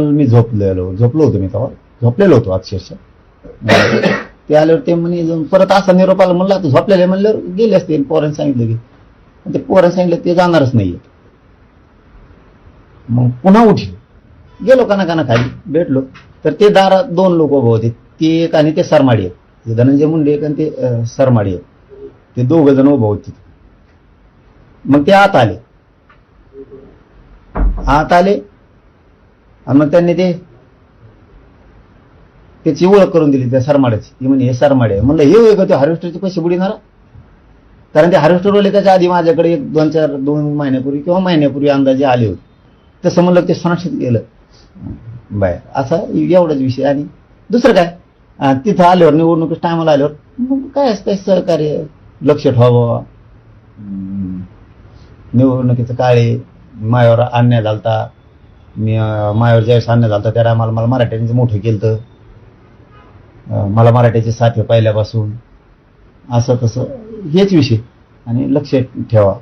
मी झोपलेलो. झोपलो होतो मी तेव्हा. झोपलेलो होतो अक्षरशः. ते आल्यावर ते म्हणे जाऊन परत असा निरोप आला म्हणलं आता झोपलेले म्हणल्यावर गेले असते पोरांनी सांगितलं की. ते पोरांनी सांगितलं ते जाणारच नाहीये. मग पुन्हा उठलो. गेलो काना काना खाली भेटलो. तर ते दारात दोन लोक उभे होते. ते एक आणि ते सरमाडी आहेत धनंजय मुंडे एक आणि ते सरमाडी आहेत ते दोघ जण उभे होते मग ते आत आले. आत आले. आणि मग त्यांनी ते त्याची ओळख करून दिली त्या सरमाड्याची. ती म्हणे हे सरमाडे आहे. म्हणलं हे होय का ते हार्वेस्टरचे पैसे बुडीणार कारण ते हार्वेस्टरवाले त्याच्या आधी माझ्याकडे एक दोन चार दोन महिन्यापूर्वी किंवा महिन्यापूर्वी अंदाजे आले होते. तसं म्हणलं ते सोनाक्षीत गेलं. बाय. असा एवढाच विषय. आणि दुसरं काय? तिथं आल्यावर निवडणुकीस टायमाला आल्यावर मग काय असतं सहकार्य? लक्ष ठेवावं. निवडणुकीचं काळे मायावर अन्याय झालता. मी मायावर ज्यावेळेस आणण्यात आलं त्या टायमाला मला मराठ्यांचं मोठं केलं तर मला मराठ्याचे साथ पाहिल्यापासून पहिल्यापासून. असं तसं हेच विषय. आणि लक्ष ठेवा.